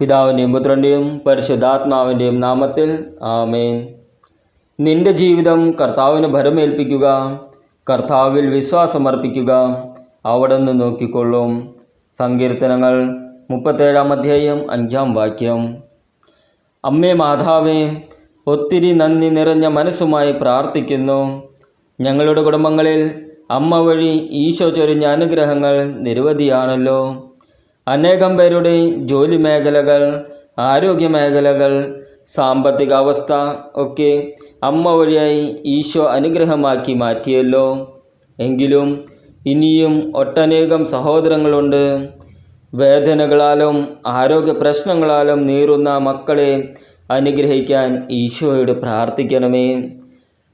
പിതാവിന്റെയും പുത്രന്റെയും പരിശുദ്ധാത്മാവിന്റെയും നാമത്തിൽ ആമേൻ. നിന്റെ ജീവിതം കർത്താവിന് ഭരമേൽപ്പിക്കുക കർത്താവിൽ വിശ്വാസമർപ്പിക്കുക അവിടെ നിന്ന് നോക്കിക്കൊള്ളും. സങ്കീർത്തനങ്ങൾ മുപ്പത്തേഴാം അധ്യായം അഞ്ചാം വാക്യം. അമ്മേ മാതാവേ ഒത്തിരി നന്ദി നിറഞ്ഞ മനസ്സുമായി പ്രാർത്ഥിക്കുന്നു. ഞങ്ങളുടെ കുടുംബങ്ങളിൽ അമ്മ വഴി ഈശോ ചൊരിഞ്ഞ അനുഗ്രഹങ്ങൾ നിരവധിയാണല്ലോ. അനേകം പേരുടെ ജോലി മേഖലകൾ ആരോഗ്യ മേഖലകൾ സാമ്പത്തിക അവസ്ഥ ഒക്കെ അമ്മ വഴിയായി ഈശോ അനുഗ്രഹമാക്കി മാറ്റിയല്ലോ. എങ്കിലും ഇനിയും ഒട്ടനേകം സഹോദരങ്ങളുണ്ട്. വേദനകളാലും ആരോഗ്യ പ്രശ്നങ്ങളാലും നീറുന്ന മക്കളെ അനുഗ്രഹിക്കാൻ ഈശോയോട് പ്രാർത്ഥിക്കണമേ.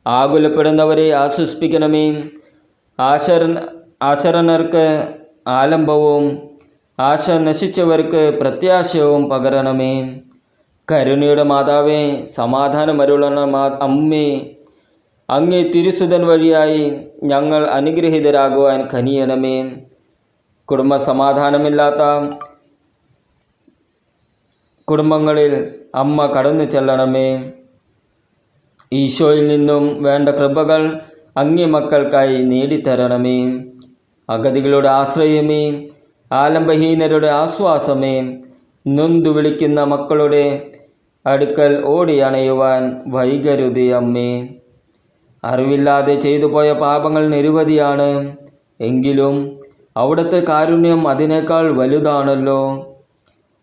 ആകുലപ്പെടുന്നവരെ ആശ്വസിപ്പിക്കണമേ. ആശരൻ ആശരണർക്ക് ആലംബവും ആശ നശിച്ചവർക്ക് പ്രത്യാശയവും പകരണമേ. കരുണയുടെ മാതാവേ സമാധാനമരുളണ മാ അമ്മേ. അങ്ങേ തിരുസുതൻ വഴിയായി ഞങ്ങൾ അനുഗ്രഹീതരാകുവാൻ കനിയണമേ. കുടുംബ സമാധാനമില്ലാത്ത കുടുംബങ്ങളിൽ അമ്മ കടന്നു ചെല്ലണമേ. ഈശോയിൽ നിന്നും വേണ്ട കൃപകൾ അങ്ങേ മക്കൾക്കായി നേടിത്തരണമേ. അഗതികളുടെ ആശ്രയമേ. ആലംബഹീനരുടെ ആശ്വാസമേ. നൊന്തു വിളിക്കുന്ന മക്കളുടെ അടുക്കൽ ഓടി അണയുവാൻ വൈകരുത് അമ്മേ. അറിവില്ലാതെ ചെയ്തു പോയ പാപങ്ങൾ നിരവധിയാണ്. എങ്കിലും അവിടുത്തെ കാരുണ്യം അതിനേക്കാൾ വലുതാണല്ലോ.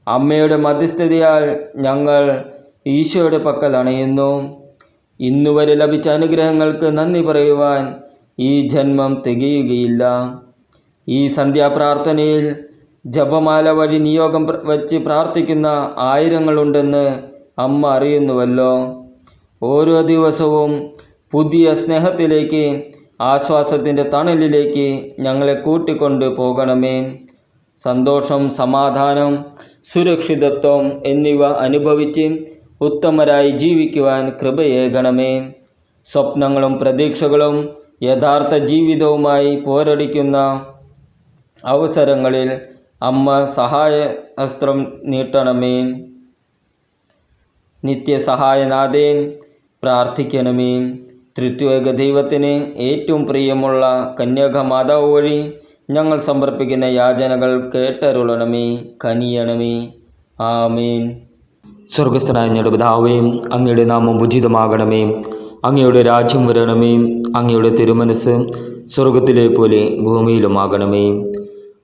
അമ്മയുടെ മധ്യസ്ഥതയാൽ ഞങ്ങൾ ഈശോയുടെ പക്കൽ അണയുന്നു. ഇന്നുവരെ ലഭിച്ച അനുഗ്രഹങ്ങൾക്ക് നന്ദി പറയുവാൻ ഈ ജന്മം തികയുകയില്ല. ഈ സന്ധ്യാപ്രാർത്ഥനയിൽ ജപമാല വഴി നിയോഗം വച്ച് പ്രാർത്ഥിക്കുന്ന ആയിരങ്ങളുണ്ടെന്ന് അമ്മ അറിയുന്നുവല്ലോ. ഓരോ ദിവസവും പുതിയ സ്നേഹത്തിലേക്ക് ആശ്വാസത്തിന്റെ തണലിലേക്ക് ഞങ്ങളെ കൂട്ടിക്കൊണ്ട് പോകണമേ. സന്തോഷം സമാധാനം സുരക്ഷിതത്വം എന്നിവ അനുഭവിച്ച് ഉത്തമരായി ജീവിക്കുവാൻ കൃപയേകണമേ. സ്വപ്നങ്ങളും പ്രതീക്ഷകളും യഥാർത്ഥ ജീവിതവുമായി പോരടിക്കുന്ന അവസരങ്ങളിൽ അമ്മ സഹായ ഹസ്ത്രം നീട്ടണമേ. നിത്യസഹായനാഥേ പ്രാർത്ഥിക്കണമേ. തൃത്വേക ദൈവത്തിന് ഏറ്റവും പ്രിയമുള്ള കന്യാകമാതാവ് വഴി ഞങ്ങൾ സമർപ്പിക്കുന്ന യാചനകൾ കേട്ടരുളണമേ കനിയണമേ. ആമേൻ. സ്വർഗസ്ഥനായ ഞങ്ങളുടെ പിതാവേ അങ്ങയുടെ നാമം ഉചിതമാകണമേ. അങ്ങയുടെ രാജ്യം വരണമേ. അങ്ങയുടെ തിരുമനസ് സ്വർഗത്തിലെ പോലെ ഭൂമിയിലുമാകണമേ.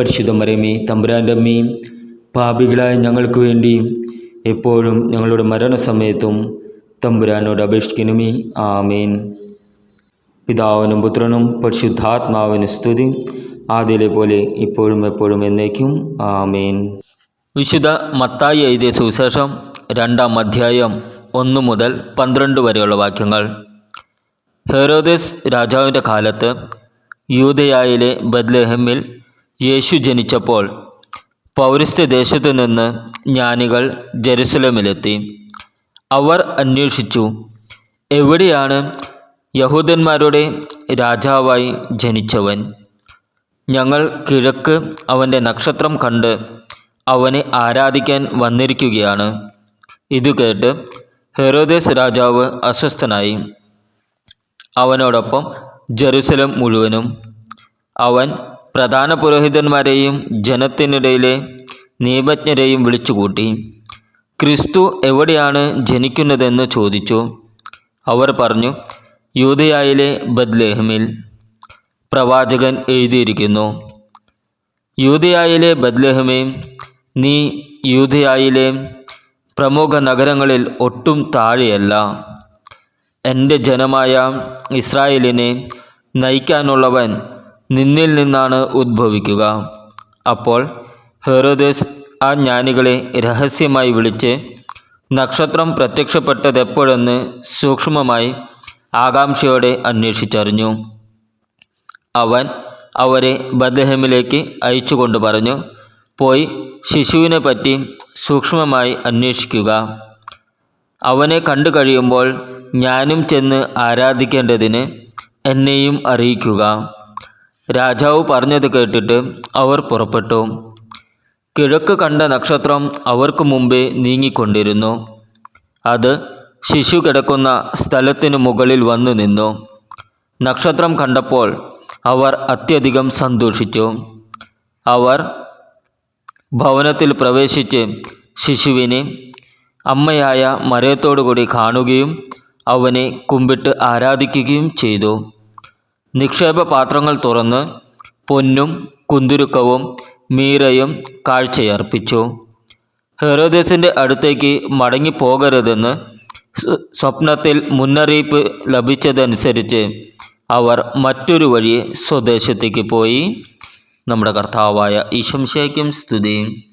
പരിശുദ്ധ മരമേ തമ്പുരാന്റെ അമ്മയും പാപികളായ ഞങ്ങൾക്ക് വേണ്ടി എപ്പോഴും ഞങ്ങളുടെ മരണസമയത്തും തമ്പുരാനോട് അപേക്ഷിക്കണമേ. ആമേൻ. പിതാവിനും പുത്രനും പരിശുദ്ധാത്മാവിന് സ്തുതി. ആദ്യയിലെ പോലെ ഇപ്പോഴും എപ്പോഴും എന്നേക്കും. ആമേൻ. വിശുദ്ധ മത്തായി എഴുതിയ സുവിശേഷം രണ്ടാം അധ്യായം ഒന്ന് മുതൽ പന്ത്രണ്ട് വരെയുള്ള വാക്യങ്ങൾ. ഹെറോദസ് രാജാവിന്റെ കാലത്ത് യൂതയായിലെ ബദ്ലഹമിൽ യേശു ജനിച്ചപ്പോൾ പൗരസ്ത്യ ദേശത്തു നിന്ന് ജ്ഞാനികൾ ജെറുസലമിലെത്തി. അവർ അന്വേഷിച്ചു എവിടെയാണ് യഹൂദന്മാരുടെ രാജാവായി ജനിച്ചവൻ? ഞങ്ങൾ കിഴക്ക് അവന്റെ നക്ഷത്രം കണ്ട് അവനെ ആരാധിക്കാൻ വന്നിരിക്കുകയാണ് ഇത് കേട്ട് ഹെറോദേസ് രാജാവ് അസ്വസ്ഥനായി. അവനോടൊപ്പം ജെറുസലം മുഴുവനും അവൻ പ്രധാന പുരോഹിതന്മാരെയും ജനത്തിനിടയിലെ നിയമജ്ഞരെയും വിളിച്ചുകൂട്ടി ക്രിസ്തു എവിടെയാണ് ജനിക്കുന്നതെന്ന് ചോദിച്ചു. അവർ പറഞ്ഞു യൂതയായിലെ ബദ്ലേഹമിൽ പ്രവാചകൻ എഴുതിയിരിക്കുന്നു. യൂതയായിലെ ബദ്ലേഹമേ നീ യൂതയായിലെ പ്രമുഖ നഗരങ്ങളിൽ ഒട്ടും താഴെയല്ല. എന്റെ ജനമായ ഇസ്രായേലിനെ നയിക്കാനുള്ളവൻ നിന്നിൽ നിന്നാണ് ഉദ്ഭവിക്കുക. അപ്പോൾ ഹെറോദേസ് ആ ജ്ഞാനികളെ രഹസ്യമായി വിളിച്ച് നക്ഷത്രം പ്രത്യക്ഷപ്പെട്ടതെപ്പോഴെന്ന് സൂക്ഷ്മമായി ആകാംക്ഷയോടെ അന്വേഷിച്ചറിഞ്ഞു. അവൻ അവരെ ബദഹമിലേക്ക് അയച്ചുകൊണ്ട് പറഞ്ഞു പോയി ശിശുവിനെ പറ്റി സൂക്ഷ്മമായി അന്വേഷിക്കുക. അവനെ കണ്ടു കഴിയുമ്പോൾ ഞാനും ചെന്ന് ആരാധിക്കേണ്ടതിന് എന്നെയും അറിയിക്കുക. രാജാവ് പറഞ്ഞത് കേട്ടിട്ട് അവർ പുറപ്പെട്ടു. കിഴക്ക് കണ്ട നക്ഷത്രം അവർക്ക് മുമ്പേ നീങ്ങിക്കൊണ്ടിരുന്നു. അത് ശിശു കിടക്കുന്ന സ്ഥലത്തിനു മുകളിൽ വന്നു നിന്നു. നക്ഷത്രം കണ്ടപ്പോൾ അവർ അത്യധികം സന്തോഷിച്ചു. അവർ ഭവനത്തിൽ പ്രവേശിച്ച് ശിശുവിനെ അമ്മയായ മരയത്തോടുകൂടി കാണുകയും അവനെ കുമ്പിട്ട് ആരാധിക്കുകയും ചെയ്തു. നിക്ഷേപ പാത്രങ്ങൾ തുറന്ന് പൊന്നും കുന്തുരുക്കവും മീരയും കാഴ്ചയർപ്പിച്ചു. ഹെറോദേസിന്റെ അടുത്തേക്ക് മടങ്ങിപ്പോകരുതെന്ന് സ്വ- സ്വപ്നത്തിൽ മുന്നറിയിപ്പ് ലഭിച്ചതനുസരിച്ച് അവർ മറ്റൊരു വഴി സ്വദേശത്തേക്ക് പോയി. നമ്മുടെ കർത്താവായ ഈശംശയ്ക്കും സ്തുതിയും.